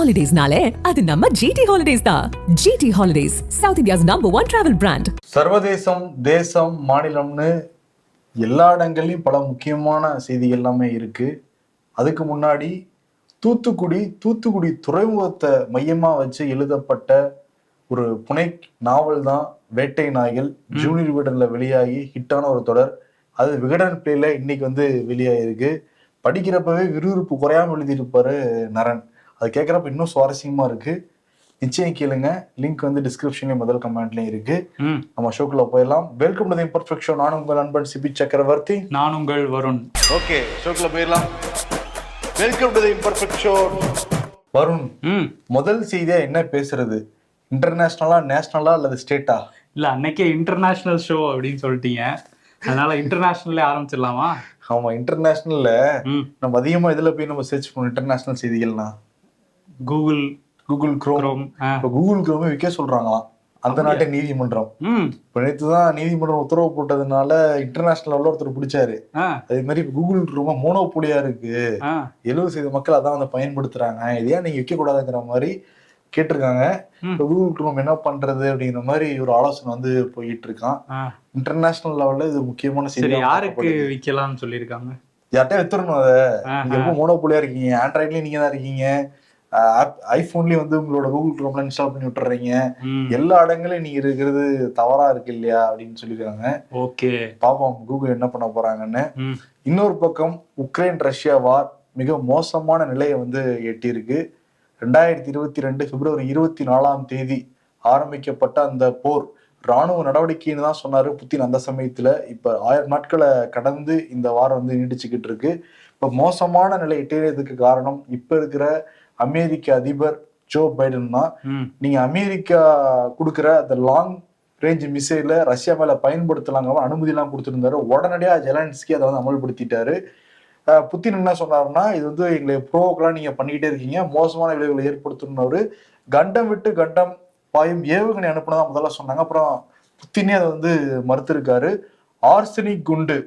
ஹாலிடேஸ்னாலே அது நம்ம ஜிடி ஹாலிடேஸ் தான். GT holidays south India's number one travel brand சர்வதேசம் தேசம் மாநிலம்னு எல்லா இடங்கள்லையும் பல முக்கியமான செய்திகள் எல்லாமே இருக்கு. அதுக்கு முன்னாடி தூத்துக்குடி தூத்துக்குடி துறைமுகத்தை மையமா வச்சு எழுதப்பட்ட ஒரு புனை நாவல் தான் வேட்டை நாய்கள். ஜூனியர் விகடன்ல வெளியாகி ஹிட்டான ஒரு தொடர். அது விகடன் பிளேல இன்னைக்கு வந்து வெளியாயிருக்கு. படிக்கிறப்பவே விறுவிறுப்பு குறையாம எழுதியிருப்பாரு நரன். அது கேட்குறப்ப இன்னும் சுவாரஸ்யமா இருக்கு. நிச்சயம் கேளுங்க. லிங்க் வந்து டிஸ்கிரிப்ஷன்லயும் முதல் கமெண்ட்லயும் இருக்கு. ம். நம்ம ஷோக்குள்ள போயிடலாம். Welcome to the imperfect show நான் உங்கள் நண்பன் சிபி சக்கரவர்த்தி. நான் உங்கள் வருண். ஓகே ஷோக்குள்ள போயிடலாம். Welcome to the imperfect show Varun ம். முதல் செய்தியா என்ன பேசுறது? இன்டர்நேஷனலா நேஷனலா அல்லது ஸ்டேட்டா இல்ல அன்னைக்கே இன்டர்நேஷனல் ஷோ அப்படின்னு சொல்லிட்டீங்க. அதனால இன்டர்நேஷனல்லே ஆரம்பிச்சிடலாமா? ஆமா இன்டர்நேஷனல்ல ம். நம்ம அதிகமா இதுல போய் நம்ம சர்ச் பண்ணோம்? இன்டர்நேஷனல் செய்திகள்னா? கூகுள் கூகுள் குரோம் கூகுள் குரோமே விற்க சொல்றாங்களாம். அந்த நாட்டு நீதிமன்றம். இப்போ நேற்று தான் நீதிமன்றம் உத்தரவு போட்டதுனால இன்டர்நேஷனல் லெவலில் ஒருத்தர் பிடிச்சாரு அதே மாதிரி கூகுள் ரொம்ப மோனோபோலியா இருக்கு. எழுபது சதவீத மக்கள் அதான் வந்து பயன்படுத்துறாங்க. இது ஏன் நீங்க விற்க கூடாதுங்கிற மாதிரி கேட்டிருக்காங்க. இப்போ கூகுள் குரோம் என்ன பண்றது அப்படிங்கிற மாதிரி ஒரு ஆலோசனை வந்து போயிட்டு இருக்கான் இன்டர்நேஷனல் லெவல்ல இது முக்கியமான செய்தி யாருக்கு விற்கலாம்னு சொல்லியிருக்காங்க? யார்கிட்ட வித்துறணும் அதை. ரொம்ப மோனோபோலியா இருக்கீங்க. ஆண்ட்ராய்ட்லயும் நீங்க தான் இருக்கீங்க. ஐபோன்லயும் வந்து உங்களோட கூகுள் குரோம்ல இன்ஸ்டால் பண்ணி விட்டுறீங்க. எல்லா இடங்களையும் நீங்க இருக்கிறது தவறா இருக்கு இல்லையா அப்படின்னு சொல்லியிருக்காங்க ஓகே. பாப்போம் கூகுள் என்ன பண்ண போறாங்கன்னு. இன்னொரு பக்கம் உக்ரைன் ரஷ்யா வார் மிக மோசமான நிலையை வந்து எட்டியிருக்கு. ரெண்டாயிரத்தி இருபத்தி ரெண்டு பிப்ரவரி இருபத்தி நாலாம் தேதி ஆரம்பிக்கப்பட்ட அந்த போர் ராணுவ நடவடிக்கைன்னு தான் சொன்னாரு புத்தின் அந்த சமயத்துல. இப்ப ஆயிரம் நாட்களை கடந்து இந்த வாரம் வந்து நீடிச்சுக்கிட்டு இருக்கு. இப்ப மோசமான நிலை எட்டியதுக்கு காரணம் இப்ப இருக்கிற அமெரிக்க அதிபர் ஜோ பைடன் தான் நீங்க அமெரிக்கா கொடுக்குற அந்த லாங் ரேஞ்ச் மிசைல ரஷ்யா மேல பயன்படுத்தலாங்க அனுமதி எல்லாம் கொடுத்திருந்தாரு. உடனடியா ஜெலன்ஸ்கி அதை வந்து அமல்படுத்திட்டாரு. புத்தின் என்ன சொன்னாருன்னா இது வந்து எங்களை ப்ரோக்கெல்லாம் நீங்க பண்ணிக்கிட்டே இருக்கீங்க. மோசமான விளைவுகளை ஏற்படுத்தணும்னு கண்டம் விட்டு கண்டம் பாயும் ஏவுகணை அனுப்புனதா முதல்ல சொன்னாங்க. அப்புறம் புத்தினே அதை வந்து மறுத்திருக்காரு. ஆர்சனிக் குண்டு.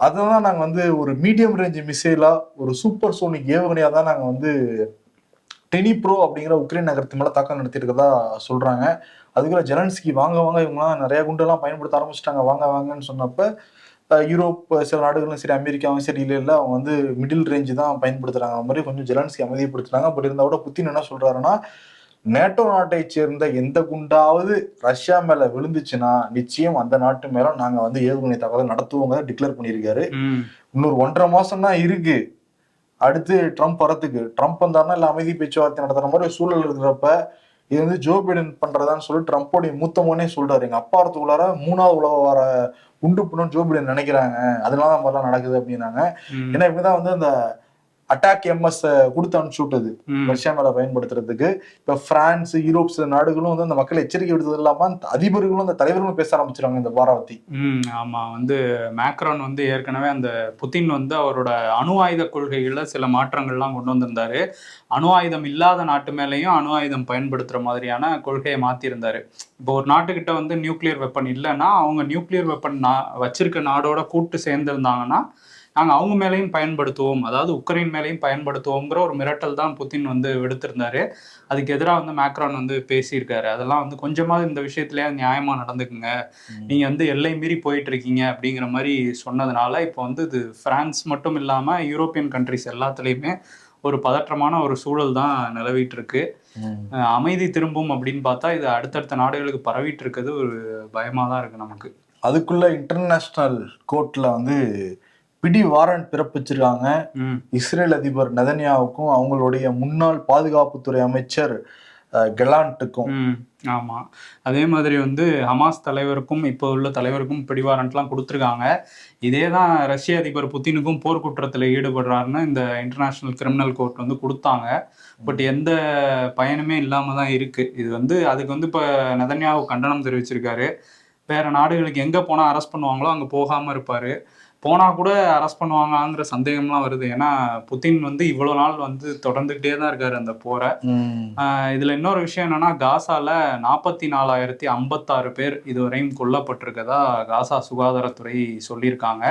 அததான் நாங்கள் வந்து ஒரு மீடியம் ரேஞ்ச் மிசைலா ஒரு சூப்பர் சோனிக் ஏவுகணையாக தான் நாங்கள் வந்து டெனி ப்ரோ அப்படிங்கிற உக்ரைன் நகரத்து மேலே தாக்கம் நடத்தியிருக்கதா சொல்கிறாங்க அதுக்குள்ள ஜெலன்ஸ்கி வாங்க வாங்க இவங்கலாம் நிறைய குண்டெல்லாம் பயன்படுத்த ஆரம்பிச்சிட்டாங்க. வாங்க வாங்கன்னு சொன்னப்போ யூரோப் சில நாடுகளும் சரி அமெரிக்காவும் சரி இல்லை இல்லை அவங்க வந்து மிடில் ரேஞ்சு தான் பயன்படுத்துகிறாங்க அந்த மாதிரி கொஞ்சம் ஜெலன்ஸ்கி அமைதிப்படுத்துறாங்க. பட் இருந்தால் கூட புத்தின் என்ன சொல்கிறாருன்னா நேட்டோ நாட்டை சேர்ந்த எந்த குண்டாவது ரஷ்யா மேல விழுந்துச்சுன்னா நிச்சயம் அந்த நாட்டு மேல நாங்க வந்து ஏவுகணை தாக்குதல் நடத்துவோங்க டிக்ளேர் பண்ணியிருக்காரு. இன்னொரு ஒன்றரை மாசம் தான் இருக்கு. அடுத்து ட்ரம்ப் வரத்துக்கு ட்ரம்ப் வந்தாருன்னா இல்ல அமைதி பேச்சுவார்த்தை நடத்துற மாதிரி சூழல் இருக்கிறப்ப இது வந்து ஜோ பைடன் பண்றதான்னு சொல்லி ட்ரம்ப்போடைய மூத்த மகனே சொல்றாரு. எங்க அப்பா வரத்துக்குள்ளார மூணாவது உலக வர உண்டு பண்ணணும் ஜோ பைடன் நினைக்கிறாங்க. அதனால தான் மாதிரிலாம் நடக்குது அப்படின்னாங்க. ஏன்னா இப்படிதான் வந்து அந்த அட்டாக் எம்எஸ் கொடுத்து அனுப்பிச்சு விட்டது ரஷ்யா மேல பயன்படுத்துறதுக்கு. இப்ப பிரான்ஸ் யூரோப் சில நாடுகளும் வந்து அந்த மக்களை எச்சரிக்கை விடுத்தது இல்லாம அந்த அதிபர்களும் அந்த தலைவர்களும் பேச ஆரம்பிச்சிருக்காங்க இந்த வாராவதி ஆமா. வந்து மேக்ரான் வந்து ஏற்கனவே அந்த புதின் வந்து அவரோட அணு ஆயுத கொள்கைகள்ல சில மாற்றங்கள்லாம் கொண்டு வந்திருந்தாரு. அணு ஆயுதம் இல்லாத நாட்டு மேலேயும் அணு ஆயுதம் பயன்படுத்துற மாதிரியான கொள்கையை மாத்திருந்தாரு. இப்போ ஒரு நாட்டுக்கிட்ட வந்து நியூக்ளியர் வெப்பன் இல்லைன்னா அவங்க நியூக்ளியர் வெப்பன் நா வச்சிருக்க நாடோட கூட்டு சேர்ந்திருந்தாங்கன்னா நாங்கள் அவங்க மேலேயும் பயன்படுத்துவோம். அதாவது உக்ரைன் மேலேயும் பயன்படுத்துவோங்கிற ஒரு மிரட்டல் தான் புதின் வந்து விடுத்திருந்தாரு. அதுக்கு எதிராக வந்து மேக்ரான் வந்து பேசியிருக்காரு. அதெல்லாம் வந்து கொஞ்சமாவது இந்த விஷயத்துலயே நியாயமா நடந்துக்குங்க. நீங்க வந்து எல்லை மீறி போயிட்டு இருக்கீங்க அப்படிங்கிற மாதிரி சொன்னதுனால இப்போ வந்து இது பிரான்ஸ் மட்டும் இல்லாம யூரோப்பியன் கண்ட்ரிஸ் எல்லாத்துலேயுமே ஒரு பதற்றமான ஒரு சூழல் தான் நிலவிட்டு இருக்கு அமைதி திரும்பும் அப்படின்னு பார்த்தா இது அடுத்தடுத்த நாடுகளுக்கு பரவிட்டு இருக்கிறது ஒரு பயமா தான் இருக்கு நமக்கு. அதுக்குள்ள இன்டர்நேஷனல் கோர்ட்ல வந்து பிடி வாரண்ட் பிறப்பிச்சிருக்காங்க. இஸ்ரேல் அதிபர் நெதன்யாவுக்கும் அவங்களுடைய முன்னாள் பாதுகாப்புத்துறை அமைச்சர் அஹ், கெலாண்டுக்கும். ம் ஆமா. அதே மாதிரி வந்து ஹமாஸ் தலைவருக்கும் இப்போ உள்ள தலைவருக்கும் பிடிவாரண்ட்லாம் கொடுத்துருக்காங்க. இதே தான் ரஷ்ய அதிபர் புத்தினுக்கும் போர்க்குற்றத்தில் ஈடுபடுறாருன்னு இந்த இன்டர்நேஷனல் கிரிமினல் கோர்ட் வந்து கொடுத்தாங்க. பட் எந்த பயனுமே இல்லாம தான் இருக்கு. இது வந்து அதுக்கு வந்து இப்போ நெதன்யாவு கண்டனம் தெரிவிச்சிருக்காரு. வேற நாடுகளுக்கு எங்க போனா அரெஸ்ட் பண்ணுவாங்களோ அங்க போகாம இருப்பாரு. போனா கூட அரெஸ்ட் பண்ணுவாங்கங்கிற சந்தேகம்லாம் வருது. ஏன்னா புதின் வந்து இவ்வளவு நாள் வந்து தொடர்ந்துகிட்டே தான் இருக்காரு அந்த போரை. இதுல இன்னொரு விஷயம் என்னன்னா காசால நாற்பத்தி நாலாயிரத்தி ஐம்பத்தாறு பேர் இதுவரையும் கொல்லப்பட்டிருக்கதா காசா சுகாதாரத்துறை சொல்லியிருக்காங்க.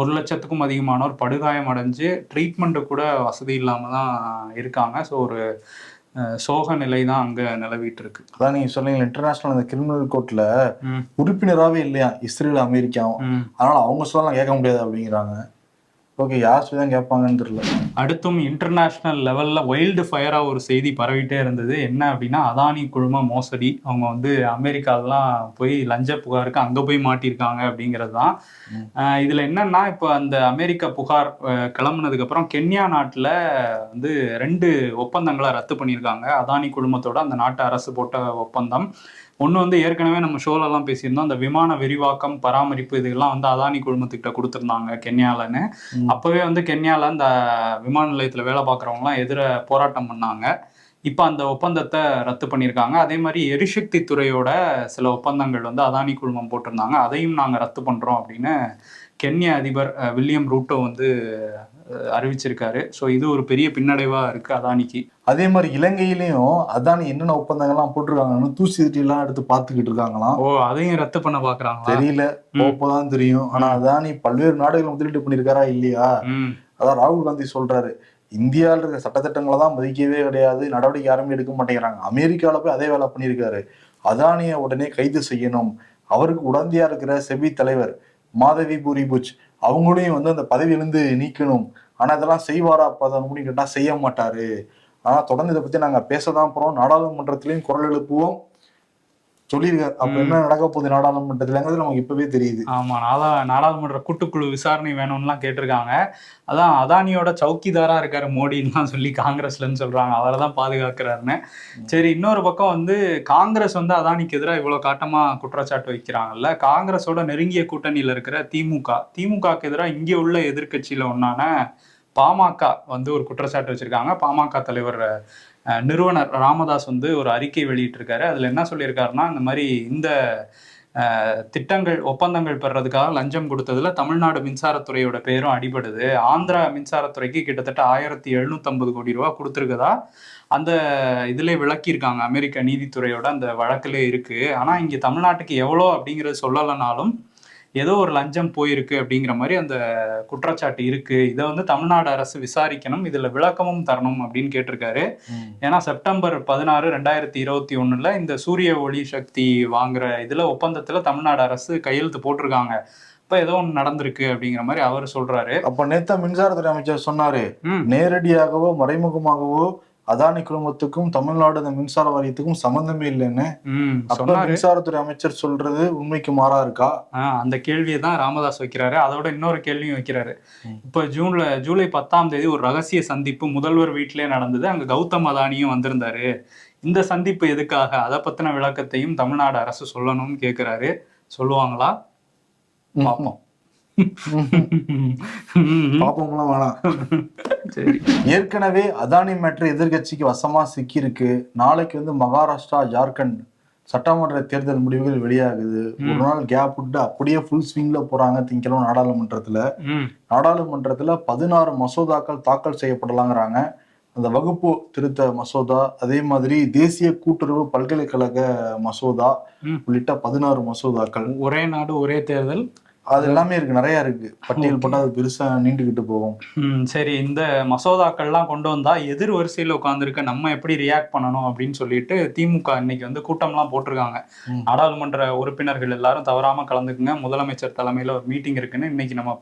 ஒரு லட்சத்துக்கும் அதிகமானோர் படுகாயம் அடைஞ்சு ட்ரீட்மெண்ட்டு கூட வசதி இல்லாம தான் இருக்காங்க. ஸோ ஒரு சோக நிலை தான் அங்க நிலவிட்டு இருக்கு அதான் நீங்க சொன்னீங்க இன்டர்நேஷனல் அந்த கிரிமினல் கோர்ட்ல உறுப்பினராகவே இல்லையா? இஸ்ரேல் அமெரிக்காவும். அதனால அவங்க சொல்லலாம் கேட்க முடியாது அப்படிங்கிறாங்க. ஓகே யார் தான் கேட்பாங்கன்னு தெரியல. அடுத்தும் இன்டர்நேஷ்னல் லெவல்ல வைல்டு ஃபயரா ஒரு செய்தி பரவிட்டே இருந்தது. என்ன அப்படின்னா அதானி குழும மோசடி. அவங்க வந்து அமெரிக்காலாம் போய் லஞ்ச புகாருக்கு அங்க போய் மாட்டியிருக்காங்க அப்படிங்கிறது தான் இதுல என்னன்னா இப்போ அந்த அமெரிக்க புகார் ஆஹ் கிளம்புனதுக்கு அப்புறம் கென்யா நாட்டுல வந்து ரெண்டு ஒப்பந்தங்களை ரத்து பண்ணியிருக்காங்க. அதானி குழுமத்தோட அந்த நாட்டு அரசு போட்ட ஒப்பந்தம். ஒன்று வந்து ஏற்கனவே நம்ம ஷோலெல்லாம் பேசியிருந்தோம். அந்த விமான விரிவாக்கம் பராமரிப்பு இதெல்லாம் வந்து அதானி குழுமத்துக்கிட்ட கொடுத்துருந்தாங்க கென்யாலன்னு. அப்பவே வந்து கென்யால அந்த விமான நிலையத்துல வேலை பார்க்குறவங்களாம் எதிர போராட்டம் பண்ணாங்க. இப்போ அந்த ஒப்பந்தத்தை ரத்து பண்ணியிருக்காங்க. அதே மாதிரி எரிசக்தி துறையோட சில ஒப்பந்தங்கள் வந்து அதானி குழுமம் போட்டிருந்தாங்க. அதையும் நாங்கள் ரத்து பண்றோம் அப்படின்னு கென்யா அதிபர் வில்லியம் ரூட்டோ வந்து அறிவிச்சிருக்காரு. ஸோ இது ஒரு பெரிய பின்னடைவா இருக்கு அதானிக்கு. அதே மாதிரி இலங்கையிலயும் அதானி என்னென்ன ஒப்பந்தங்கள்லாம் போட்டிருக்காங்கன்னு தூசி எல்லாம் எடுத்து பார்த்துக்கிட்டு இருக்காங்களாம். ஓ அதையும் ரத்து பண்ண பாக்குறாங்களா தெரியல. போப்போதான் தெரியும். ஆனா அதானி பல்வேறு நாடுகள் முதலீடு பண்ணிருக்காரா இல்லையா? அதான் ராகுல் காந்தி சொல்றாரு. இந்தியாவில் இருக்கிற சட்டத்திட்டங்களை தான் மதிக்கவே கிடையாது. நடவடிக்கை யாருமே எடுக்க மாட்டேங்கிறாங்க. அமெரிக்காவில் போய் அதே வேலை பண்ணியிருக்காரு. அதானியை உடனே கைது செய்யணும். அவருக்கு உடந்தையா இருக்கிற செபி தலைவர் மாதவி பூரி புச் அவங்களையும் வந்து அந்த பதவியிலிருந்து நீக்கணும். ஆனால் இதெல்லாம் செய்வாரா அப்பதான் அப்படின்னு கேட்டால் செய்ய மாட்டாரு. ஆனால் தொடர்ந்து இதை பற்றி நாங்கள் பேச தான் போகிறோம் நாடாளுமன்றத்திலையும் குரல் எழுப்புவோம். சொல்லியிருக்காரு. அப்ப என்ன நடக்க போகுது? நாடாளுமன்றத்துலங்கிறது நமக்கு இப்பவே தெரியுது. ஆமா நாடா நாடாளுமன்ற கூட்டுக்குழு விசாரணை வேணும்லாம் கேட்டிருக்காங்க. அதான் அதானியோட சௌக்கிதாரா இருக்காரு மோடின்லாம் சொல்லி காங்கிரஸ்லன்னு சொல்றாங்க. அவரை தான் பாதுகாக்கிறாருன்னு. சரி இன்னொரு பக்கம் வந்து காங்கிரஸ் வந்து அதானிக்கு எதிராக இவ்வளவு காட்டமா குற்றச்சாட்டு வைக்கிறாங்கல்ல. காங்கிரஸோட நெருங்கிய கூட்டணியில இருக்கிற திமுக. திமுகக்கு எதிராக இங்கே உள்ள எதிர்க்கட்சியில ஒன்னான பாமக வந்து ஒரு குற்றச்சாட்டு வச்சிருக்காங்க. பாமக தலைவர் நிறுவனர் ராமதாஸ் வந்து ஒரு அறிக்கை வெளியிட்டிருக்காரு. அதில் என்ன சொல்லியிருக்காருன்னா இந்த மாதிரி இந்த திட்டங்கள் ஒப்பந்தங்கள் பெறதுக்காக லஞ்சம் கொடுத்ததுல தமிழ்நாடு மின்சாரத்துறையோட பேரும் அடிபடுது. ஆந்திரா மின்சாரத்துறைக்கு கிட்டத்தட்ட ஆயிரத்தி எழுநூத்தம்பது கோடி ரூபா கொடுத்துருக்கதா? அந்த இதுல விளக்கியிருக்காங்க அமெரிக்க நீதித்துறையோட அந்த வழக்கிலே இருக்கு. ஆனா இங்க தமிழ்நாட்டுக்கு எவ்வளோ அப்படிங்கறது சொல்லலைனாலும் ஏதோ ஒரு லஞ்சம் போயிருக்கு அப்படிங்கிற மாதிரி அந்த குற்றச்சாட்டு இருக்கு. இதை வந்து தமிழ்நாடு அரசு விசாரிக்கணும் இதுல விளக்கமும் தரணும் அப்படின்னு கேட்டிருக்காரு. ஏன்னா செப்டம்பர் பதினாறு ரெண்டாயிரத்தி இருபத்தி ஒண்ணுல இந்த சூரிய ஒளி சக்தி வாங்குற இதுல ஒப்பந்தத்துல தமிழ்நாடு அரசு கையெழுத்து போட்டிருக்காங்க. இப்ப ஏதோ ஒன்று நடந்திருக்கு அப்படிங்கிற மாதிரி அவர் சொல்றாரு. அப்ப நேத்த மின்சாரத்துறை அமைச்சர் சொன்னாரு. நேரடியாகவோ மறைமுகமாகவோ அதானி குழுமத்துக்கும் தமிழ்நாடு அந்த மின்சார வாரியத்துக்கும் சம்பந்தமே இல்லைன்னு. மின்சாரத்துறை அமைச்சர் சொல்றது உண்மைக்கு மாறா இருக்கா? அந்த கேள்வியை தான் ராமதாஸ் வைக்கிறாரு. அதோட இன்னொரு கேள்வியும் வைக்கிறாரு. இப்ப ஜூன்ல ஜூலை பத்தாம் தேதி ஒரு ரகசிய சந்திப்பு முதல்வர் வீட்டிலே நடந்தது. அங்க கௌதம் அதானியும் வந்திருந்தாரு. இந்த சந்திப்பு எதுக்காக? அதை பத்தின விளக்கத்தையும் தமிழ்நாடு அரசு சொல்லணும்னு கேக்குறாரு. சொல்லுவாங்களா? பார்ப்போம். பாப்போம்லாம் வேணாம் சரி. ஏற்கனவே அதானி மேட்ரு எதிர்கட்சிக்கு வசமா சிக்கி இருக்கு நாளைக்கு வந்து மகாராஷ்டிரா ஜார்க்கண்ட் சட்டமன்ற தேர்தல் முடிவுகள் வெளியாகுது. ஒரு நாள் கேப் விட்டு அப்படியே ஃபுல் ஸ்விங்ல போறாங்க திங்கக்கிழமை நாடாளுமன்றத்துல. நாடாளுமன்றத்துல பதினாறு மசோதாக்கள் தாக்கல் செய்யப்படலாங்கிறாங்க. அந்த வகுப்பு திருத்த மசோதா அதே மாதிரி தேசிய கூட்டுறவு பல்கலைக்கழக மசோதா. உள்ளிட்ட பதினாறு மசோதாக்கள். ஒரே நாடு ஒரே தேர்தல். அது எல்லாமே இருக்கு நிறைய இருக்கு. பட்டியல் போட்டா அது பெருசா நீண்டுகிட்டு போகும். சரி இந்த மசோதாக்கள்லாம் கொண்டு வந்தா எதிர் வரிசையில் உட்காந்துருக்க நம்ம எப்படி ரியாக்ட் பண்ணணும் அப்படின்னு சொல்லிட்டு திமுக இன்னைக்கு வந்து கூட்டம்லாம் போட்டிருக்காங்க. நாடாளுமன்ற உறுப்பினர்கள் எல்லாரும் தவறாம கலந்துக்குங்க. முதலமைச்சர் தலைமையில ஒரு மீட்டிங் இருக்குன்னு இன்னைக்கு நம்ம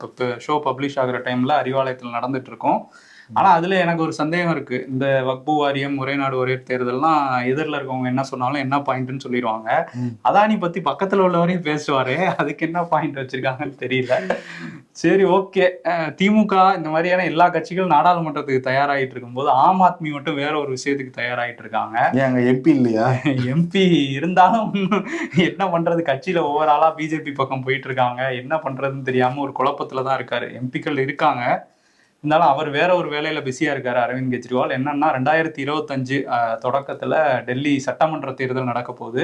ஷோ பப்ளிஷ் ஆகுற டைம்ல அறிவாலயத்தில் நடந்துட்டு இருக்கோம். ஆனா அதுல எனக்கு ஒரு சந்தேகம் இருக்கு. இந்த வக்பு வாரியம் ஒரே நாடு ஒரே தேர்தல்லாம் எதிரில் இருக்கவங்க என்ன சொன்னாலும் என்ன பாயிண்ட்னு சொல்லிடுவாங்க. அதானி பத்தி பக்கத்துல உள்ளவரையும் பேசுவாரு. அதுக்கு என்ன பாயிண்ட் வச்சிருக்காங்கன்னு தெரியல. சரி ஓகே திமுக இந்த மாதிரியான எல்லா கட்சிகளும் நாடாளுமன்றத்துக்கு தயாராகிட்டு இருக்கும்போது ஆம் ஆத்மி மட்டும் வேற ஒரு விஷயத்துக்கு தயாராகிட்டு இருக்காங்க. அங்க எம்பி இல்லையா? எம்பி இருந்தாலும் என்ன பண்றது? கட்சியில ஒவ்வொரு ஆளா பிஜேபி பக்கம் போயிட்டு இருக்காங்க. என்ன பண்றதுன்னு தெரியாம ஒரு குழப்பத்துல தான் இருக்காரு. எம்பிக்கள் இருக்காங்க. இருந்தாலும் அவர் வேற ஒரு வேலையில பிஸியா இருக்காரு அரவிந்த் கெஜ்ரிவால். என்னன்னா ரெண்டாயிரத்தி இருபத்தஞ்சு தொடக்கத்துல டெல்லி சட்டமன்ற தேர்தல் நடக்க போகுது.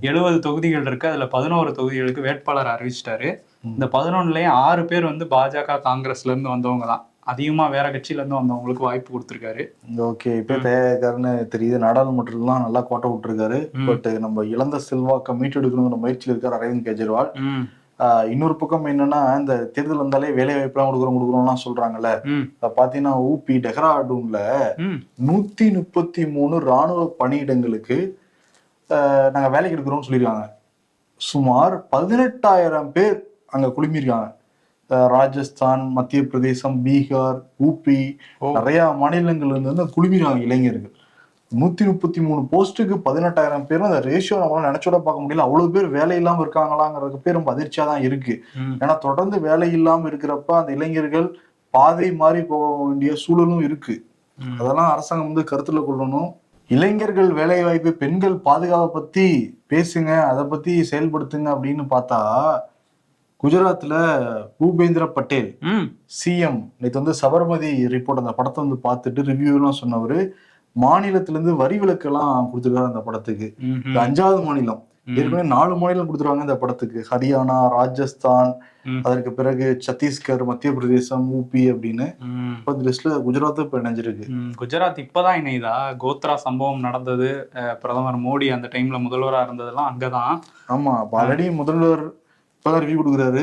எழுபது தொகுதிகள் இருக்கு. அதுல பதினோரு தொகுதிகளுக்கு வேட்பாளர் அறிவிச்சிட்டாரு. இந்த பதினொன்னுலயும் ஆறு பேர் வந்து பாஜக காங்கிரஸ்ல இருந்து வந்தவங்க தான். அதிகமா வேற கட்சியில இருந்து வந்தவங்களுக்கு வாய்ப்பு கொடுத்திருக்காரு. ஓகே இப்ப தயாரிக்காருன்னு தெரியுது நாடாளுமன்றத்துலாம் நல்லா கோட்டை விட்டுருக்காரு. பட் நம்ம இழந்த செல்வாக்க மீட்டெடுக்கணுங்கிற முயற்சியில் இருக்கார் அரவிந்த் கெஜ்ரிவால். இன்னொரு பக்கம் என்னன்னா இந்த தேர்தல் வந்தாலே வேலை வாய்ப்புலாம் கொடுக்குறோம் கொடுக்குறோம்லாம் சொல்றாங்கல்ல. பாத்தீங்கன்னா ஊபி டெஹ்ராடூன்ல. நூத்தி முப்பத்தி மூணு ராணுவ பணியிடங்களுக்கு நாங்க வேலைக்கு எடுக்கிறோம்னு சொல்லியிருக்காங்க. சுமார் பதினெட்டாயிரம் பேர் அங்க குழுமியிருக்காங்க. ராஜஸ்தான் மத்திய பிரதேசம் பீகார் ஊபி. நிறைய மாநிலங்கள்ல இருந்து குழுமிருக்காங்க இளைஞர்கள். நூத்தி முப்பத்தி மூணு போஸ்ட்டுக்கு பதினெட்டாயிரம் பேர் அந்த ரேஷியோ நம்மளால நினைச்சோட பார்க்க முடியல. அவ்வளவு பேர் வேலை இல்லாம இருக்காங்களாங்கிறது பேர் ரொம்ப அதிர்ச்சியா தான் இருக்கு. ஏன்னா தொடர்ந்து வேலை இல்லாம இருக்கிறப்ப அந்த இளைஞர்கள் பாதை மாறி போக வேண்டிய சூழலும் இருக்கு. அதெல்லாம் அரசாங்கம் வந்து கருத்துல கொள்ளணும். இளைஞர்கள் வேலை வாய்ப்பு பெண்கள் பாதுகாப்பை பத்தி பேசுங்க அதை பத்தி செயல்படுத்துங்க அப்படின்னு பார்த்தா குஜராத்ல பூபேந்திர பட்டேல் சிஎம் நேற்று வந்து சபர்மதி ரிப்போர்ட் அந்த படத்தை வந்து பார்த்துட்டு ரிவ்யூ எல்லாம் சொன்னவர். மாநிலத்துல இருந்து வரி விலக்கு எல்லாம் கொடுத்துருக்காரு அந்த படத்துக்கு. அஞ்சாவது மாநிலம். ஏற்கனவே நாலு மாநிலம் கொடுத்துருவாங்க இந்த படத்துக்கு. ஹரியானா ராஜஸ்தான். அதற்கு பிறகு சத்தீஸ்கர் மத்திய பிரதேசம் ஊபி அப்படின்னு. இந்த லிஸ்ட்ல குஜராத் இப்ப இணைஞ்சிருக்கு. குஜராத் இப்பதான் இணையுதா? கோத்ரா சம்பவம் நடந்தது பிரதமர் மோடி அந்த டைம்ல முதல்வரா இருந்ததெல்லாம் அங்கதான். ஆமா. ஆல்ரெடி முதல்வர் இப்பதான் ரிவ்யூ கொடுக்குறாரு.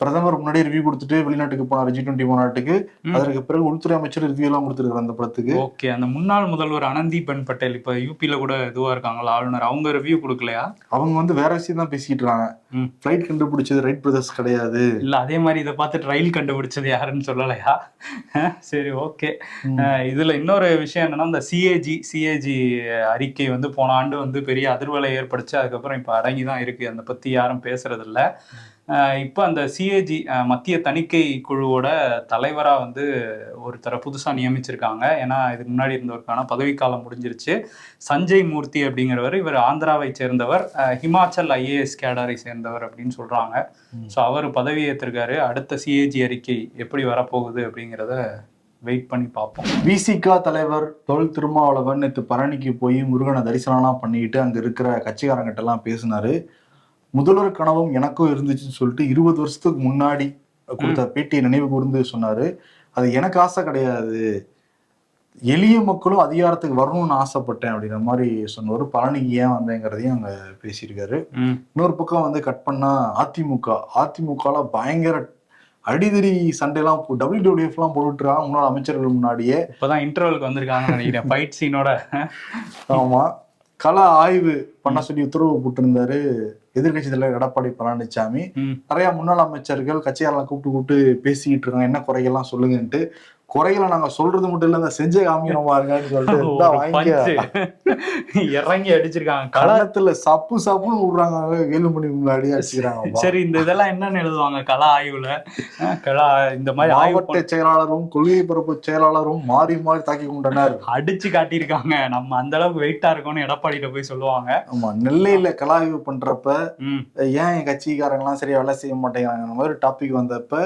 பிரதமர் முன்னாடியே ரிவ்யூ கொடுத்துட்டு வெளிநாட்டுக்கு போனாரு ஜி டுவெண்ட்டி மாநாட்டுக்கு. அதற்கு பிறகு உள்துறை அமைச்சர் ரிவ்யூ எல்லாம் கொடுத்துருக்காரு அந்த படத்துக்கு. ஓகே அந்த முன்னாள் முதல்வர் அனந்தி பென் பட்டேல் இப்ப யூபில கூட இதுவா இருக்காங்களா ஆளுநர் அவங்க ரிவ்யூ கொடுக்கலையா? அவங்க வந்து வேற விஷயம் தான் பேசிட்டு இருக்காங்க. ம். ஃபிளைட் கண்டுபிடிச்சது ரைட் பிரதர்ஸ் கிடையாது. இல்ல அதே மாதிரி இதை பார்த்துட்டு ரயில் கண்டுபிடிச்சது யாருன்னு சொல்லலையா? சரி ஓகே. இதுல இன்னொரு விஷயம் என்னன்னா இந்த சிஏஜி சிஏஜி அறிக்கை வந்து போன ஆண்டு வந்து பெரிய அதிர்வலை ஏற்படுச்சு. அதுக்கப்புறம் இப்ப அடங்கி தான் இருக்கு. அதை பத்தி யாரும் பேசுறது இல்ல இப்ப அந்த சிஏஜி மத்திய தணிக்கை குழுவோட தலைவரா வந்து ஒருத்தரை புதுசா நியமிச்சிருக்காங்க. ஏன்னா இதுக்கு முன்னாடி இருந்தவருக்கான பதவிக்காலம் முடிஞ்சிருச்சு. சஞ்சய் மூர்த்தி அப்படிங்கிறவர் இவர் ஆந்திராவை சேர்ந்தவர். ஹிமாச்சல் ஐஏஎஸ் கேடரை சேர்ந்தவர் அப்படின்னு சொல்றாங்க. ம். ஸோ அவர் பதவி ஏற்றிருக்காரு அடுத்த சிஏஜி அறிக்கை எப்படி வரப்போகுது அப்படிங்கிறத வெயிட் பண்ணி பார்ப்போம். விசிகா தலைவர் தொல் திருமாவளவன் நேற்று பழனிக்கு போய் முருகனை தரிசனம்லாம் பண்ணிட்டு அங்க இருக்கிற கட்சிக்காரங்கிட்ட எல்லாம் பேசினாரு. முதல்வர் கனவும் எனக்கும் இருந்துச்சுன்னு சொல்லிட்டு இருபது வருஷத்துக்கு முன்னாடி கொடுத்த பேட்டியை நினைவு கூர்ந்து சொன்னாரு. அது எனக்கு ஆசை கிடையாது. எளிய மக்களும் அதிகாரத்துக்கு வரணும்னு ஆசைப்பட்டேன் அப்படிங்கிற மாதிரி சொன்னவர் பழனிக்கு ஏன் வந்தேங்கிறதையும் அங்க பேசியிருக்காரு. இன்னொரு பக்கம் வந்து கட் பண்ணா அதிமுக. அதிமுகல பயங்கர அடிதடி சண்டைலாம் டபிள்யூ டபிள்யூஎஃப் எல்லாம் போட்டுருக்காங்க முன்னாள் அமைச்சர்கள் முன்னாடியே. இப்பதான் இன்டர்வலுக்கு வந்திருக்காங்கன்னு நினைக்கிறேன். ஃபைட் சீனோட ஆமா. கள ஆய்வு பண்ண சொல்லி உத்தரவு போட்டிருந்தாரு. எதிர்க்கட்சி தலைவர் எடப்பாடி பழனிசாமி. நிறைய முன்னாள் அமைச்சர்கள் கட்சியாரெல்லாம் கூப்பிட்டு கூப்பிட்டு பேசிக்கிட்டு இருக்காங்க என்ன குறைகள்லாம் சொல்லுங்கன்ட்டு குறைகளை நாங்க சொல்றது மட்டும் இல்ல இந்த செஞ்ச காமிக்கிறோம் பாருங்கன்னு சொல்லிட்டு இறங்கி அடிச்சிருக்காங்க. கலர் களத்துல சப்பு சப்புன்னு விடுறாங்க ஏழு மணிக்கு முன்னாடி அடிச்சுக்கிறாங்க. சரி இந்த இதெல்லாம் என்னன்னு எழுதுவாங்க? கலா ஆய்வுல. கலா இந்த மாதிரி ஆய்வு மாவட்ட செயலாளரும் கொள்கை பரப்பு செயலாளரும் மாறி மாறி தாக்கி கொண்டனர். அடிச்சு காட்டியிருக்காங்க. நம்ம அந்த அளவுக்கு வெயிட்டா இருக்கோம்னு எடப்பாடியிட்ட போய் சொல்லுவாங்க. ஆமா நெல்லையில கலாய்வு பண்றப்ப ஏன் என் கட்சிக்காரங்களாம் சரியா வேலை செய்ய மாட்டேங்கிறாங்க? மாதிரி டாபிக் வந்தப்ப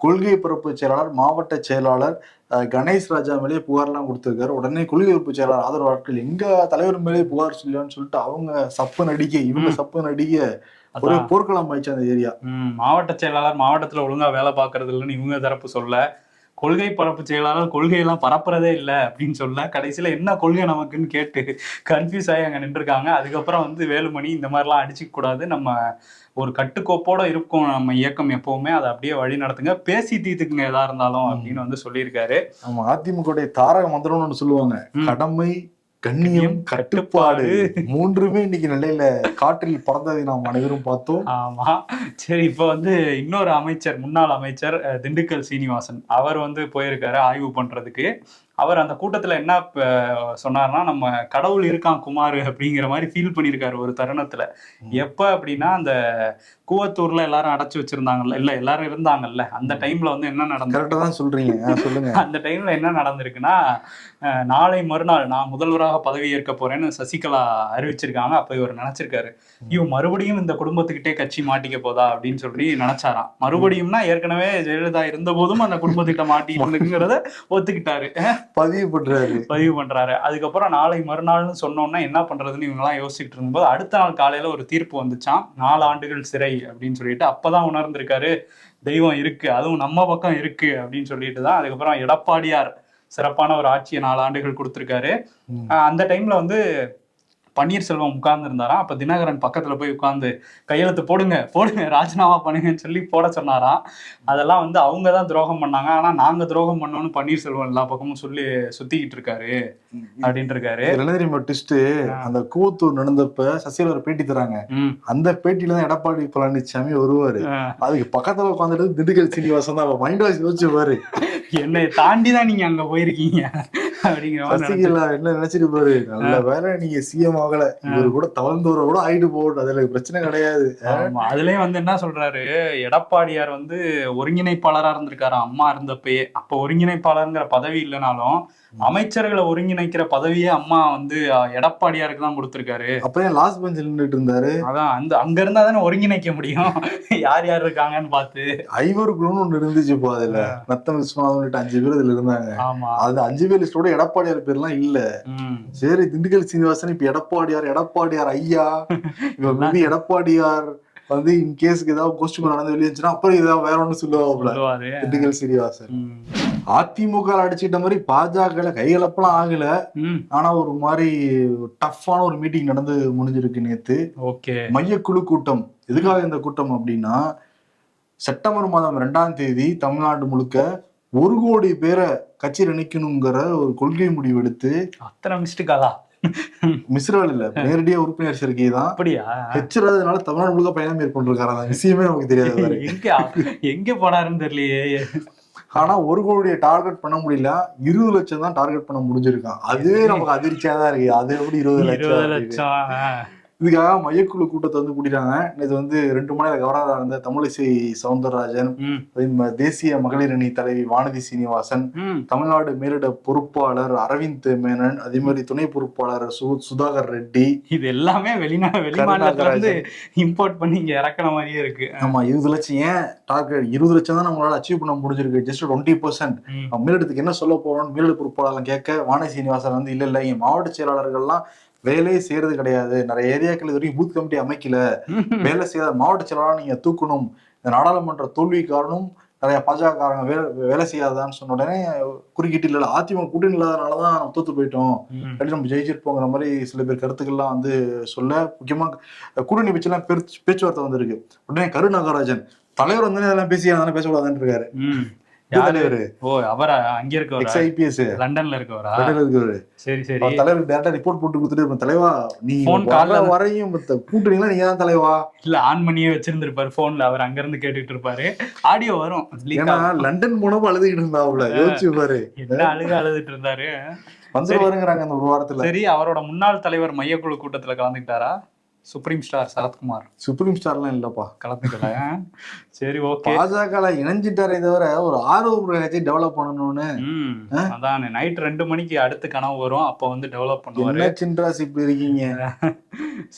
கொள்கை பரப்பு செயலாளர் மாவட்ட செயலாளர் கணேஷ் ராஜா மேலேயே புகார்லாம் கொடுத்திருக்காரு. உடனே கொள்கை பரப்பு செயலாளர் ஆதரவு ஆட்கள் எங்க தலைவர் மேலேயே புகார் சொல்லுவான்னு சொல்லிட்டு அவங்க சப்பு நடிக்க இவங்க. சப்பு நடிக்க ஒரு போர்க்களம் ஆயிடுச்சு அந்த ஏரியா. மாவட்ட செயலாளர் மாவட்டத்துல ஒழுங்கா வேலை பார்க்கறது இல்லைன்னு இவங்க தரப்பு சொல்ல கொள்கை பரப்பு செயலாளர் கொள்கையெல்லாம் பரப்புறதே இல்லை அப்படின்னு சொல்ல கடைசியில என்ன கொள்கை நமக்குன்னு கேட்டு கன்ஃபியூஸ் ஆகி அங்க நின்றுருக்காங்க. அதுக்கப்புறம் வந்து வேலுமணி இந்த மாதிரிலாம் அடிச்சுக்க கூடாது. நம்ம ஒரு கட்டுக்கோப்போட இருக்கும் நம்ம இயக்கம் எப்பவுமே. அதை அப்படியே வழி நடத்துங்க. பேசி தீர்த்துக்குங்க எதா இருந்தாலும் அப்படின்னு வந்து சொல்லியிருக்காரு. ஆமா அதிமுக தாரக மந்திரம்னு ஒண்ணு சொல்லுவாங்க. கடமை கண்ணியம் கட்டுப்பாடு. மூன்றுமே இன்னைக்கு நிலையில காற்றில் பறந்ததை நாம் அனைவரும் பார்த்தோம். ஆமா. சரி இப்போ வந்து இன்னொரு அமைச்சர் முன்னாள் அமைச்சர் திண்டுக்கல் சீனிவாசன். அவர் வந்து போயிருக்காரு ஆய்வு பண்றதுக்கு. அவர் அந்த கூட்டத்துல என்ன ப- சொன்னார்னா நம்ம கடவுள் இருக்கான் குமார் அப்படிங்கிற மாதிரி ஃபீல் பண்ணியிருக்காரு ஒரு தருணத்துல. எப்ப அப்படின்னா அந்த கூவத்தூர்ல எல்லாரும் அடைச்சு வச்சிருந்தாங்கல்ல இல்ல எல்லாரும் இருந்தாங்கல்ல அந்த டைம்ல வந்து என்ன கரெக்டா தான் சொல்றீங்க. சொல்லுங்க. அந்த டைம்ல என்ன நடந்திருக்குன்னா நாளை மறுநாள் நான் முதல்வராக பதவி ஏற்க போறேன்னு சசிகலா அறிவிச்சிருக்காங்க. அப்ப இவர் நினைச்சிருக்காரு. ஐயோ மறுபடியும் இந்த குடும்பத்துக்கிட்டே கட்சி மாட்டிக்க போதா அப்படின்னு சொல்லி நினைச்சாராம் மறுபடியும்னா ஏற்கனவே ஜெயலலிதா இருந்த போதும் அந்த குடும்பத்திட்ட மாட்டிக்கிறத ஒத்துக்கிட்டாரு. பதிவு பண்றாரு. பதிவு பண்றாரு. அதுக்கப்புறம் நாளை மறுநாள்னு சொன்னோம்னா என்ன பண்றதுன்னு இவங்க எல்லாம் யோசிச்சுட்டு இருக்கும்போது அடுத்த நாள் காலையில ஒரு தீர்ப்பு வந்துச்சாம். நாலு ஆண்டுகள் சிறை அப்படின்னு சொல்லிட்டு அப்பதான் உணர்ந்திருக்காரு. தெய்வம் இருக்கு அதுவும் நம்ம பக்கம் இருக்கு அப்படின்னு சொல்லிட்டு தான் அதுக்கப்புறம் எடப்பாடியார் சிறப்பான ஒரு ஆட்சியை நாலு ஆண்டுகள் கொடுத்திருக்காரு. அந்த டைம்ல வந்து பன்னீர்செல்வம் உட்கார்ந்து இருந்தாராம் அப்ப தினகரன் பக்கத்துல போய் உட்கார்ந்து கையெழுத்து போடுங்க போடுங்க ராஜினாமா பண்ணுங்கன்னு சொல்லி போட சொன்னாராம். அதெல்லாம் வந்து அவங்க தான் துரோகம் பண்ணாங்க. ஆனா நாங்க துரோகம் பண்ணோம்னு பன்னீர்செல்வம் எல்லா பக்கமும் சொல்லி சுத்திக்கிட்டு இருக்காரு. அப்படின்ட்டு இருக்காரு. தெரியுமா ட்விஸ்ட் அந்த கூவத்தூர் நடந்தப்ப சசிகலா ஒரு பேட்டி தராங்க. அந்த பேட்டில தான் எடப்பாடி பழனிசாமி வருவாரு. அதுக்கு பக்கத்துல உட்காந்துட்டு திண்டுக்கல் சீனிவாசன் தான் மைண்ட் வாய்ஸ் யோசிச்சு பாரு என்னை தாண்டி தான் நீங்க அங்க போயிருக்கீங்க. சசிகலா என்ன நினைச்சிட்டு பாரு? நல்ல வேலை நீங்க சிஎம் ஆகல. இவரு கூட தவழ்ந்தவரை கூட ஆயிட்டு போகட்டும் அதுல பிரச்சனை கிடையாது. அதுலயும் வந்து என்ன சொல்றாரு? எடப்பாடியார் வந்து ஒருங்கிணைப்பாளரா இருந்திருக்காரு அம்மா இருந்தப்பயே. அப்ப ஒருங்கிணைப்பாளருங்கிற பதவி இல்லைனாலும் அமைச்சர்களை ஒருங்கிணைக்கிற பதவியே அம்மா வந்து எடப்பாடியாருக்கு தான் கொடுத்திருக்காரு. அப்ப ஏன் லாஸ்ட் பெஞ்சில் நின்றுட்டு இருந்தாரு. அதான் அந்த அங்க இருந்தா தானே ஒருங்கிணைக்க முடியும். யார் யார் இருக்காங்கன்னு பார்த்து. ஐவர் குழுன்னு ஒண்ணு இருந்துச்சு இப்போ அதுல நத்தம் விஸ்வநாதன் அஞ்சு பேர் இதுல இருந்தாங்க. ஆமா. அது அஞ்சு பேர் லிஸ்டோட எடப்பாடியார் பேர்லாம் இல்ல. சரி திண்டுக்கல் சீனிவாசன் இப்ப எடப்பாடியார் எடப்பாடியார் ஐயா இவன் வந்து எடப்பாடியார் வந்து இன் கேஸ்க்கு ஏதாவது கோஷ்டி நடந்து வெளியிருந்துச்சுன்னா அப்புறம் ஏதாவது வேற ஒண்ணு சொல்லுவாப்ல திண்டுக்கல் சீனிவாசன். அதிமுக அடிச்சுட்ட மாதிரி பாஜக கைகலப்பெல்லாம் ஆகல. ஆனா ஒரு மாதிரி டஃப்பான ஒரு மீட்டிங் நடந்து முடிஞ்சிருக்கு நேத்து. ஓகே. மையக்குழு கூட்டம். எதுக்காக இந்த கூட்டம் அப்படின்னா செப்டம்பர் மாதம் ரெண்டாம் தேதி தமிழ்நாடு முழுக்க ஒரு கோடி பேரை கட்சியில் இணைக்கணுங்கிற ஒரு கொள்கை முடிவு எடுத்து அத்தனை மிஸ்டு காலா மிஸ்ரல் இல்ல நேரடியா உறுப்பினர் சேர்க்கை தான் அப்படியா? ஹெச்ராதனால தமிழ்நாடு முழுக்க பயணம் மேற்கொண்டிருக்காரு? அந்த விஷயமே நமக்கு தெரியாது. எங்க எங்க போனாருன்னு தெரியலையே. ஆனா ஒரு கோடியை டார்கெட் பண்ண முடியல இருபது லட்சம் தான் டார்கெட் பண்ண முடிஞ்சிருக்கான். அதுவே நமக்கு அதிர்ச்சியா தான் இருக்கு. அது எப்படி இருபது லட்சம் இதுக்காக மையக்குழு கூட்டத்தை வந்து கூட்டிட்டாங்க. இது வந்து ரெண்டு மணி நேரம் கவர்னராக இருந்த தமிழிசை சவுந்தரராஜன் தேசிய மகளிர் அணி தலைவி வானதி சீனிவாசன். தமிழ்நாடு மேலிட பொறுப்பாளர் அரவிந்த் மேனன் அதே மாதிரி துணை பொறுப்பாளர் சு சுதாகர் ரெட்டி இது எல்லாமே வெளிநாடு வெளிமாநிலத்துல இருந்து இம்போர்ட் பண்ணி இங்க இறக்குற மாதிரியே இருக்கு. ஆமா இருபது லட்சம் ஏன் டார்கெட் இருபது லட்சம் தான் நம்மளால அச்சீவ் பண்ண முடிஞ்சிருக்கு? ஜஸ்ட் டுவெண்ட்டி பர்சன்ட் மேலிடத்துக்கு என்ன சொல்ல போறோம் மேலிட பொறுப்பாளர் கேட்க வானதி சீனிவாசன் வந்து இல்ல இல்ல இங்க மாவட்ட செயலாளர்கள்லாம் வேலையே செய்யறது கிடையாது. நிறைய ஏரியாக்கள் இது வரைக்கும் பூத் கமிட்டி அமைக்கல. வேலை செய்யாத மாவட்ட செயலாளர் நீங்க தூக்கணும். இந்த நாடாளுமன்ற தோல்வி காரணம் நிறைய பாஜக காரங்க வேலை வேலை செய்யாதான்னு சொன்ன உடனே குறுக்கிட்டு இல்ல அதிமுக கூட்டணி இல்லாதனாலதான் நம்ம தோத்து போயிட்டோம். இல்லாட்டி நம்ம ஜெயிச்சிருப்போங்கிற மாதிரி சில பேர் கருத்துக்கள்லாம் வந்து சொல்ல முக்கியமா கூட்டணி வச்சுலாம் பேச்சு பேச்சுவார்த்தை வந்திருக்கு. உடனே கரு நாகராஜன் தலைவர் வந்து இதெல்லாம் பேசி அதெல்லாம் பேசக்கூடாதுன்னு இருக்காரு. யாரு? ஓ அவரா? அங்க இருக்கவரா? ஐபிஎஸ் லண்டன்ல இருக்கவரா? இருக்கிறவரு சரி சரி. தலைவர் டேரக்டா ரிப்போர்ட் போட்டு கொடுத்துட்டு "இப்ப தலைவா நீ வரையும் கூட்டணிலாம் நீங்க தான் தலைவா? இல்ல ஆன் பண்ணியே வச்சிருந்திருப்பாரு போன்ல அவர் அங்க இருந்து கேட்டுட்டு இருப்பாரு. ஆடியோ வரும். ஏன்னா. லண்டன் போனப்ப அழுதுகிட்டு யோசிச்சு பாரு. என்ன அழுக அழுதுட்டு இருந்தாரு? வந்துருவாருங்கிறாங்க அந்த ஒரு வாரத்துல. சரி அவரோட முன்னாள் தலைவர் மையக்குழு கூட்டத்துல கலந்துக்கிட்டாரா? சுப்ரீம் ஸ்டார் சரத்குமார் சுப்ரீம் ஸ்டார்லாம் இல்லப்பா. கலந்துக்கல. சரி ஓகே. பாஜக இணைஞ்சிட்டாரே தவிர ஒரு கட்சி டெவலப் பண்ணணும்னு. அதான். நைட் ரெண்டு மணிக்கு அடுத்து கனவு வரும். அப்ப வந்து டெவலப் பண்ணுவாரு. சின்ராஸ் இப்படி இருக்கீங்க?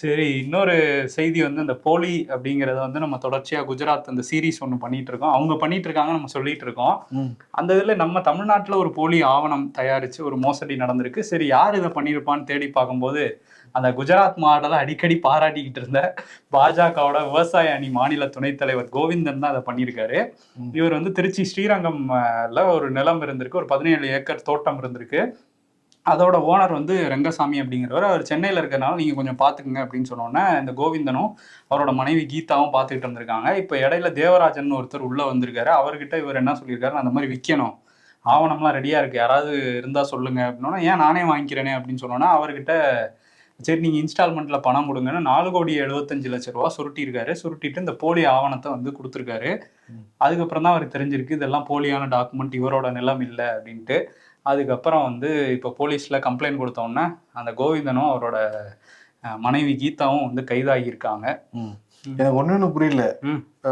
சரி இன்னொரு செய்தி வந்து இந்த போலி அப்படிங்கறத வந்து நம்ம தொடர்ச்சியா குஜராத் அந்த சீரிஸ் ஒன்று பண்ணிட்டு இருக்கோம் அவங்க பண்ணிட்டு இருக்காங்க நம்ம சொல்லிட்டு இருக்கோம். அந்த இதுல நம்ம தமிழ்நாட்டுல ஒரு போலி ஆவணம் தயாரிச்சு ஒரு மோசடி நடந்திருக்கு. சரி யார் இதை பண்ணியிருப்பான்னு தேடி பார்க்கும்போது அந்த குஜராத் மாடலை அடிக்கடி பாராட்டிக்கிட்டு இருந்த பாஜகவோட விவசாய அணி மாநில துணைத் தலைவர் கோவிந்தன் தான் அதை பண்ணியிருக்காரு. இவர் வந்து திருச்சி ஸ்ரீரங்கம்ல ஒரு நிலம் இருந்திருக்கு ஒரு பதினேழு ஏக்கர் தோட்டம் இருந்திருக்கு. அதோட ஓனர் வந்து ரங்கசாமி அப்படிங்கிறவர். அவர் சென்னையில் இருக்கிறனால நீங்கள் கொஞ்சம் பார்த்துக்குங்க அப்படின்னு சொன்னோன்னே இந்த கோவிந்தனும் அவரோட மனைவி கீதாவும் பார்த்துக்கிட்டு இருந்திருக்காங்க. இப்போ இடையில தேவராஜன் ஒருத்தர் உள்ளே வந்திருக்காரு. அவர்கிட்ட இவர் என்ன சொல்லியிருக்காரு அந்த மாதிரி விற்கணும் ஆவணம்லாம் ரெடியாக இருக்குது யாராவது இருந்தால் சொல்லுங்க. அப்படின்னா ஏன் நானே வாங்கிக்கிறேனே? அப்படின்னு சொன்னோன்னா அவர்கிட்ட சரி நீங்கள் இன்ஸ்டால்மெண்ட்டில் பணம் கொடுங்கன்னு நாலு கோடி எழுபத்தஞ்சு லட்ச ரூபா சுருட்டியிருக்காரு. சுருட்டிட்டு இந்த போலி ஆவணத்தை வந்து கொடுத்துருக்காரு. அதுக்கப்புறம் தான் அவருக்கு தெரிஞ்சிருக்கு இதெல்லாம் போலியான டாக்குமெண்ட் இவரோட நிலம் இல்லை அப்படின்ட்டு. அதுக்கப்புறம் வந்து இப்போ போலீஸில் கம்ப்ளைண்ட் கொடுத்தோன்னே அந்த கோவிந்தனும் அவரோட மனைவி கீதாவும் வந்து கைதாகியிருக்காங்க. எனக்கு ஒண்ணு புரியல.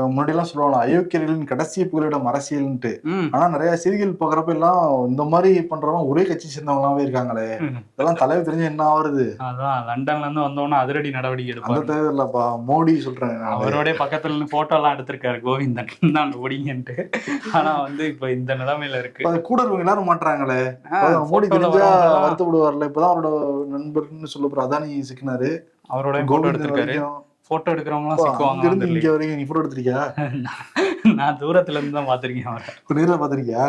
முன்னாடி எல்லாம் சொல்லுவாங்க அயோக்கியர்களின் கடைசி புகலிடம் அரசியல்ன்ட்டு. ம். ஆனா நிறைய செய்திகள் பாக்குறப்ப எல்லாம் இந்த மாதிரி பண்றவங்க ஒரே கட்சி சேர்ந்தவங்களாவே இருக்காங்களே. இதெல்லாம் தலைவர் தெரிஞ்சு என்ன ஆகுறது அதான் லண்டன்ல இருந்து வந்தோன்னே அதிரடி நடவடிக்கை அந்த எடுப்பாங்க தேவை இல்லப்பா. மோடி சொல்றேன். அவரோட பக்கத்துல இருந்து போட்டோ எல்லாம் எடுத்திருக்காரு. கோவிந்தன். தான் ஓடிங்கன்ட்டு. ஆனா வந்து இப்ப இந்த நிலைமையில இருக்கு. அது கூட இருக்கவங்க எல்லாரும் மாட்டாங்களே மோடி தெரிஞ்சா வருத்தப்படுவார்ல. இப்பதான் அவரோட நண்பர்னு சொல்ல போற அதானி சிக்கினாரு. அவரோட போட்டோ எடுத்திருக்காரு. போட்டோ எடுக்கிறவங்க எல்லாம் அப்பா, சிக்குவாங்க. இங்க வரைக்கும் நீ போட்டோ எடுத்திருக்கியா நான் தூரத்துல இருந்து தான் பாத்திருக்கேன் அவரை. நேர்ல பாத்திருக்கியா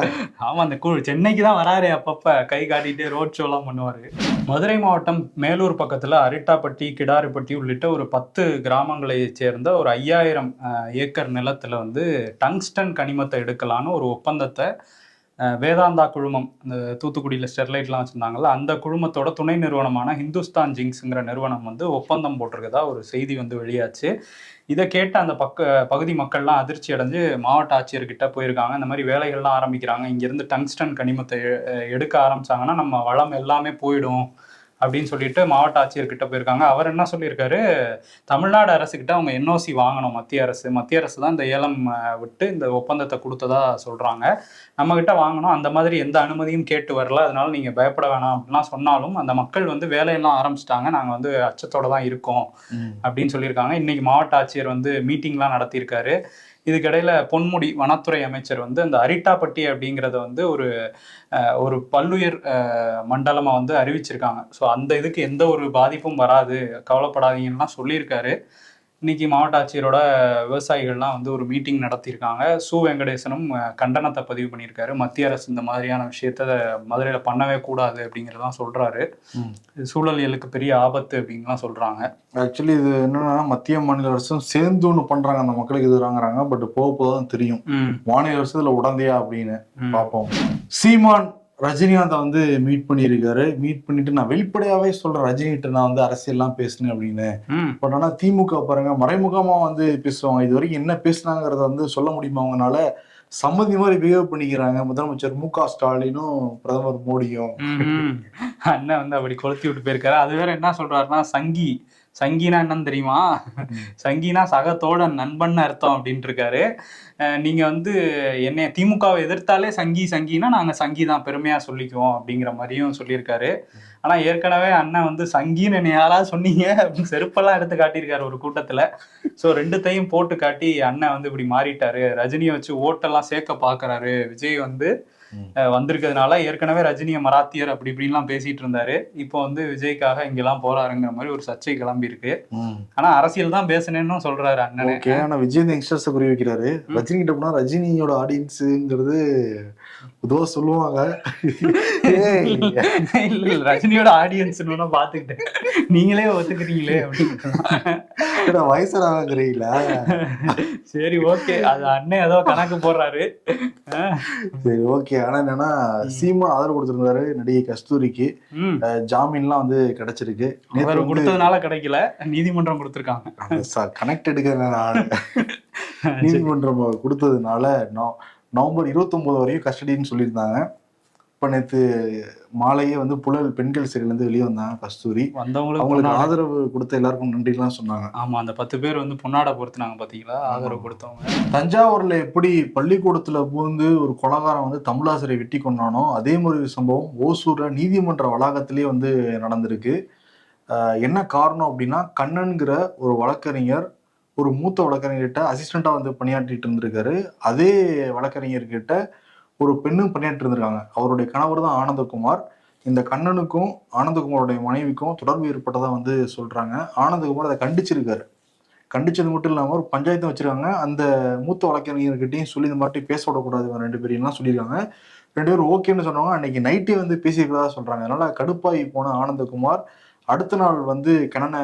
ஆமா அந்த கூழ் சென்னைக்கு தான் வராரு அப்பப்ப. கை காட்டிட்டு ரோட் ஷோ எல்லாம் பண்ணுவாரு. மதுரை மாவட்டம் மேலூர் பக்கத்துல அரிட்டாப்பட்டி கிடாரிப்பட்டி உள்ளிட்ட ஒரு பத்து கிராமங்களை சேர்ந்த ஒரு ஐயாயிரம் ஏக்கர் நிலத்துல வந்து டங்ஸ்டன் கனிமத்தை எடுக்கலான்னு ஒரு ஒப்பந்தத்தை வேதாந்தா குழுமம் இந்த தூத்துக்குடியில் ஸ்டெர்லைட்லாம் வச்சுருந்தாங்கல்ல அந்த குழுமத்தோட துணை நிறுவனமான ஹிந்துஸ்தான் ஜிங்ஸுங்கிற நிறுவனம் வந்து ஒப்பந்தம் போட்டிருக்கதா ஒரு செய்தி வந்து வெளியாச்சு. இதை கேட்ட அந்த பக்க பகுதி மக்கள்லாம் அதிர்ச்சி அடைஞ்சு மாவட்ட ஆட்சியர்கிட்ட போயிருக்காங்க. இந்த மாதிரி வேலைகள்லாம் ஆரம்பிக்கிறாங்க. இங்கேருந்து டங்ஸ்டன் கனிமத்தை எடுக்க ஆரம்பிச்சாங்கன்னா நம்ம வளம் எல்லாமே போயிடும். அப்படின்னு சொல்லிட்டு மாவட்ட ஆட்சியர்கிட்ட போயிருக்காங்க. அவர் என்ன சொல்லியிருக்காரு? தமிழ்நாடு அரசுகிட்ட அவங்க என்ஓசி வாங்கணும். மத்திய அரசு. மத்திய அரசு தான் இந்த ஏலம் விட்டு இந்த ஒப்பந்தத்தை கொடுத்ததா சொல்றாங்க. நம்ம கிட்ட வாங்கணும். அந்த மாதிரி எந்த அனுமதியும் கேட்டு வரல. அதனால நீங்க பயப்பட வேணாம் அப்படிலாம் சொன்னாலும் அந்த மக்கள் வந்து வேலையெல்லாம் ஆரம்பிச்சிட்டாங்க. நாங்க வந்து அச்சத்தோட தான் இருக்கோம் அப்படின்னு சொல்லியிருக்காங்க. இன்னைக்கு மாவட்ட ஆட்சியர் வந்து மீட்டிங்லாம் நடத்தியிருக்காரு. இதுக்கிடையில பொன்முடி வனத்துறை அமைச்சர் வந்து அந்த அரிட்டாப்பட்டி அப்படிங்கிறத வந்து ஒரு அஹ், ஒரு பல்லுயிர் அஹ், மண்டலமா வந்து அறிவிச்சிருக்காங்க. ஸோ அந்த இதுக்கு எந்த ஒரு பாதிப்பும் வராது. கவலைப்படாதீங்கன்னா சொல்லியிருக்காரு. இன்னைக்கு மாவட்ட ஆட்சியரோட விவசாயிகள்லாம் வந்து ஒரு மீட்டிங் நடத்தியிருக்காங்க. சு. வெங்கடேசனும் கண்டனத்தை பதிவு பண்ணியிருக்காரு. மத்திய அரசு இந்த மாதிரியான விஷயத்த மதுரையில் பண்ணவே கூடாது அப்படிங்கிறதான் சொல்றாரு. சூழலியலுக்கு பெரிய ஆபத்து அப்படின்லாம் சொல்றாங்க. ஆக்சுவலி இது என்னன்னா மத்திய மாநில அரசும் சேர்ந்து ஒண்ணு பண்றாங்க. அந்த மக்களுக்கு எதிராங்கிறாங்க பட் போக போக தான் தெரியும். மாநில அரசு இதுல உடந்தையா அப்படின்னு. பார்ப்போம். சீமான் ரஜினிகாந்தை வந்து மீட் பண்ணியிருக்காரு. மீட் பண்ணிட்டு நான் வெளிப்படையாவே சொல்றேன் ரஜினிகிட்ட நான் வந்து அரசியல்லாம் பேசினேன் அப்படின்னு. பட் ஆனா திமுக பாருங்க மறைமுகமா வந்து பேசுவாங்க. இது வரைக்கும் என்ன பேசுனாங்கிறத வந்து சொல்ல முடியுமா அவங்கனால? சம்மதி மாதிரி பிஹேவ் பண்ணிக்கிறாங்க. முதலமைச்சர் மு க ஸ்டாலினும் பிரதமர் மோடியும். அண்ணன் வந்து அப்படி கொளுத்தி விட்டு போயிருக்காரு. அது வேற என்ன சொல்றாருன்னா சங்கி சங்கினா என்னன்னு தெரியுமா? சங்கினா சகத்தோட நண்பன் அர்த்தம் அப்படின்ட்டு இருக்காரு. நீங்கள் நீங்க வந்து என்னை திமுகவை எதிர்த்தாலே சங்கி சங்கினா நாங்க சங்கி தான் பெருமையா சொல்லிக்குவோம் அப்படிங்கிற மாதிரியும் சொல்லியிருக்காரு. ஆனா ஏற்கனவே அண்ணன் வந்து சங்கின்னு என்னை யாராவது சொன்னீங்க? அப்படின்னு செருப்பெல்லாம் எடுத்து காட்டியிருக்காரு ஒரு கூட்டத்துல. சோ ரெண்டுத்தையும் போட்டு காட்டி அண்ணன் வந்து இப்படி மாறிட்டாரு. ரஜினியை வச்சு ஓட்டெல்லாம் சேர்க்க பாக்குறாரு விஜய் வந்து வந்திருக்கிறதுனால ஏற்கனவே ரஜினியை மராத்தியர் அப்படி இப்படின்லாம் பேசிட்டு இருந்தாரு. இப்போ வந்து விஜய்க்காக இங்கெல்லாம் போறாருங்கிற மாதிரி ஒரு சர்ச்சை கிளம்பி இருக்கு ஆனா அரசியல் தான் பேசுனேன்னு சொல்றாரு அண்ணனே. ஓகே ஆனா விஜய் யங்ஸ்டர்ஸ் குறி வைக்கிறாரு. ரஜினி கிட்ட போனா ரஜினியோட ஆடியன்ஸுங்கிறது பொதுவா சொல்லுவாங்க. இல்ல ரஜினியோட ஆடியன்ஸ் பாத்துக்கிட்டேன். நீங்களே ஒத்துக்கிறீங்களே அப்படின்னு. என்னடா வயசானவங்கிறீங்களா? சரி ஓகே. அது அண்ணன் ஏதோ கணக்கு போடுறாரு. சரி ஓகே. ஆனா என்னன்னா சீமான் ஆதரவு கொடுத்திருந்தாரு நடிகை கஸ்தூரிக்கு. ஜாமீன்லாம் வந்து கிடைச்சிருக்கு. வந்து கொடுத்ததுனால கிடைக்கல. நீதிமன்றம் கொடுத்துருக்காங்க. கனெக்ட் எடுக்கிற நீதிமன்றம் கொடுத்ததுனால நவ- நவம்பர் இருபத்தொன்பது வரையும் கஸ்டடின்னு சொல்லியிருந்தாங்க. இப்ப நேத்து மாலையே வந்து புழல் பெண்கள் சிறையில இருந்து வெளியே வந்தாங்க கஸ்தூரி. வந்தவங்களுக்கு அவங்களுக்கு ஆதரவு கொடுத்த எல்லாருக்கும் நன்றிலாம் சொன்னாங்க. ஆமா அந்த பத்து பேர் வந்து பொன்னாடை பொறுத்துனாங்க பாத்தீங்களா? ஆதரவு கொடுத்தவங்க. தஞ்சாவூர்ல எப்படி பள்ளிக்கூடத்துல பூந்து ஒரு கொலகாரம் வந்து தமிழாசிரியை வெட்டி கொண்டானோ அதே மாதிரி சம்பவம் ஓசூர்ல நீதிமன்ற வளாகத்திலேயே வந்து நடந்திருக்கு. என்ன காரணம் அப்படின்னா கண்ணன்கிற ஒரு வழக்கறிஞர் ஒரு மூத்த வழக்கறிஞர்கிட்ட அசிஸ்டண்டா வந்து பணியாற்றிட்டு இருந்திருக்காரு. அதே வழக்கறிஞர்கிட்ட ஒரு பெண்ணும் பணியாற்றி இருந்திருக்காங்க அவருடைய கணவர் தான் ஆனந்தகுமார். இந்த கண்ணனுக்கும் ஆனந்தகுமாரோடைய மனைவிக்கும் தொடர்பு ஏற்பட்டதாக வந்து சொல்கிறாங்க ஆனந்தகுமார் அதை கண்டிச்சிருக்காரு. கண்டிச்சது மட்டும் இல்லாமல் ஒரு பஞ்சாயத்து வச்சிருக்காங்க. அந்த மூத்த வழக்கறிஞர்கிட்டையும் சொல்லி இந்த மாதிரி பேச விடக்கூடாது ரெண்டு பேரையும் சொல்லியிருக்காங்க. ரெண்டு பேரும் ஓகேன்னு சொன்னவங்க அன்னைக்கு நைட்டே வந்து பேசியிருக்கிறதா சொல்கிறாங்க அதனால கடுப்பாகி போன ஆனந்தகுமார் அடுத்த நாள் வந்து கிணனை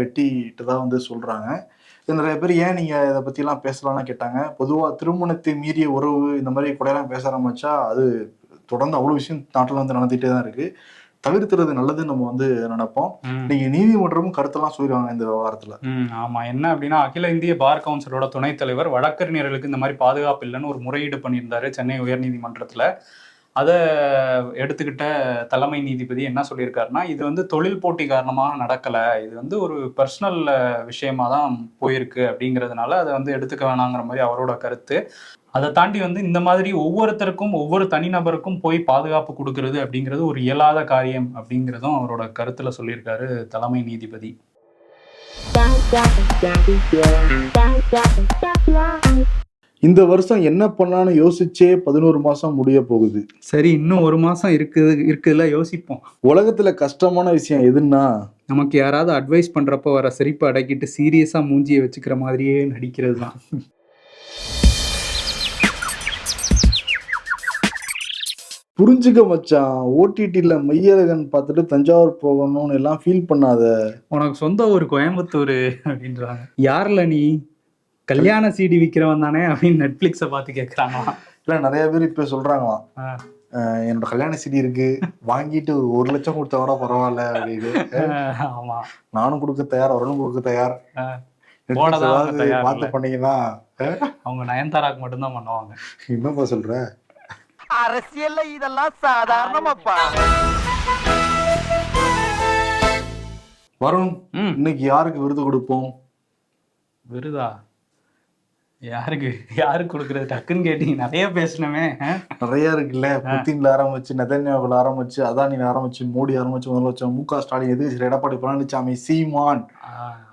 வெட்டிட்டு தான் வந்து சொல்கிறாங்க நிறைய பேர் ஏன் நீங்க இதை பத்தி எல்லாம் பேசலாம்னு கேட்டாங்க. பொதுவா திருமணத்தை மீறிய உறவு இந்த மாதிரி கொடையெல்லாம் பேச ஆரம்பிச்சா அது தொடர்ந்து அவ்வளவு விஷயம் நாட்டில் வந்து நடந்துகிட்டே தான் இருக்கு. தவிர்த்துறது நல்லதுன்னு நம்ம வந்து நினைப்போம். நீங்க நீதிமன்றமும் கருத்தெல்லாம் சொல்லிடுவாங்க இந்த விவகாரத்துல ஆமா. என்ன அப்படின்னா அகில இந்திய பார் கவுன்சிலோட துணைத் தலைவர் வழக்கறிஞர்களுக்கு இந்த மாதிரி பாதுகாப்பு இல்லைன்னு ஒரு முறையீடு பண்ணியிருந்தாரு சென்னை உயர்நீதிமன்றத்துல. அதை எடுத்துக்கிட்ட தலைமை நீதிபதி என்ன சொல்லியிருக்காருன்னா இது வந்து தொழில் போட்டி காரணமாக நடக்கலை. இது வந்து ஒரு பர்சனல் விஷயமா தான் போயிருக்கு அப்படிங்கிறதுனால அதை வந்து எடுத்துக்க வேணாங்கிற மாதிரி அவரோட கருத்து. அதை தாண்டி வந்து இந்த மாதிரி ஒவ்வொருத்தருக்கும் ஒவ்வொரு தனிநபருக்கும் போய் பாதுகாப்பு கொடுக்கறது அப்படிங்கிறது ஒரு இயலாத காரியம் அப்படிங்கிறதும் அவரோட கருத்துல சொல்லியிருக்காரு தலைமை நீதிபதி. இந்த வருஷம் என்ன பண்ணலாம்னு யோசிச்சே பதினோரு மாசம் முடிய போகுது. சரி இன்னும் ஒரு மாசம் இருக்குது இருக்குதுல யோசிப்போம். உலகத்துல கஷ்டமான விஷயம் எதுன்னா? நமக்கு யாராவது அட்வைஸ் பண்றப்ப வர சிரிப்பை அடக்கிட்டு சீரியஸா மூஞ்சியை வச்சுக்கிற மாதிரியே நடிக்கிறது தான் புரிஞ்சுக்க மச்சான் ஓடிடில மையழகன் பார்த்துட்டு தஞ்சாவூர் போகணும்னு எல்லாம் ஃபீல் பண்ணாத. உனக்கு சொந்த ஊர் கோயம்புத்தூர் அப்படின்றாங்க. யார்ல நீ? கல்யாண சீடி விற்கிறவன் தானே அப்படின்னு நெட்ஃபிளிக்ஸை பார்த்து கேட்குறாங்களாம் இல்ல நிறைய பேர் இப்ப சொல்றாங்களாம். அஹ் என்னோட கல்யாண சிடி இருக்கு. வாங்கிட்டு ஒரு ஒரு லட்சம் கொடுத்தா கூட பரவாயில்ல அப்படின்னு. ஆமா. நானும் கொடுக்க தயார் அவர்களும் கொடுக்க தயார். பார்த்து. பண்ணீங்கன்னா அவங்க நயன்தாராக்கு மட்டும்தான் பண்ணுவாங்க. என்னப்பா சொல்ற? அரசியல்ல இதெல்லாம் சாதாரணமாப்பா. வருண் இன்னைக்கு யாருக்கு விருது கொடுப்போம்? விருதா? யாருக்கு? யாருக்கு கொடுக்குறது? டக்குன்னு கேட்டீங்க. நிறைய பேசணுமே? நிறைய இருக்குல்ல. புத்தின்ல ஆரம்பிச்சு நெதன்யாவுல ஆரம்பிச்சு அதானில ஆரம்பிச்சு மோடி ஆரம்பிச்சு முதலமைச்சர் மு க ஸ்டாலின் எதிர்த்து எடப்பாடி பழனிசாமி சீமான்.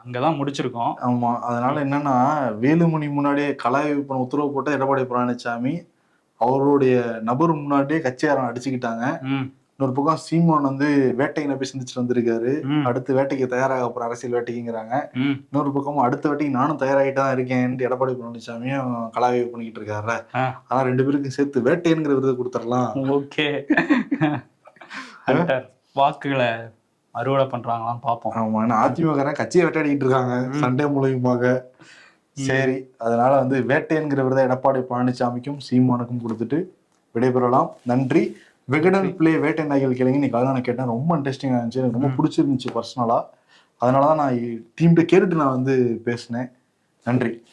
அங்கதான் முடிச்சிருக்கோம். ஆமா. அதனால என்னன்னா வேலுமணி முன்னாடியே கலாய்வு பண்ண உத்தரவு போட்ட எடப்பாடி பழனிசாமி அவருடைய நபர் முன்னாடியே கட்சியாரம் அடிச்சுக்கிட்டாங்க. இன்னொரு பக்கம் சீமான் வந்து வேட்டையினை போய் சந்திச்சுட்டு வந்திருக்காரு. அடுத்து வேட்டைக்கு தயாராக போற அரசியல் வேட்டைக்குங்கிறாங்க. இன்னொரு பக்கம் அடுத்த வேட்டைக்கு நானும் தயாராகிட்டு தான் இருக்கேன்ட்டு எடப்பாடி பழனிசாமியும் கலாய்வு பண்ணிக்கிட்டு இருக்காருல. ஆ. ஆனா ரெண்டு பேருக்கும் சேர்த்து வேட்டைங்கிற விருது கொடுத்துடலாம். ஓகே. வாக்குகளை அறுவடை பண்றாங்களான்னு பார்ப்போம் ஆமா ஏன்னா அதிமுக கட்சியை வேட்டையாடிக்கிட்டு இருக்காங்க. சண்டே மூலியமாக. சரி அதனால வந்து வேட்டைங்கிற விருதை எடப்பாடி பழனிசாமிக்கும் சீமானுக்கும் கொடுத்துட்டு விடைபெறலாம். நன்றி. விகடன் பிளே வேட்டை நாய்கள் கேளுங்க. இன்னைக்கு அதான் நான் கேட்டேன். ரொம்ப இன்ட்ரெஸ்டிங்காக இருந்துச்சு. எனக்கு ரொம்ப பிடிச்சிருந்துச்சு பர்சனலா அதனால தான் நான் டீம்கிட்ட கேட்டுட்டு நான் வந்து பேசினேன். நன்றி.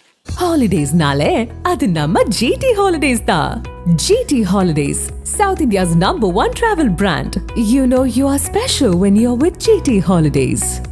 Holidays-நாலே அது நம்ம GT Holidays தான். GT Holidays, South India's number one travel brand. You know you are special when you're with GT Holidays.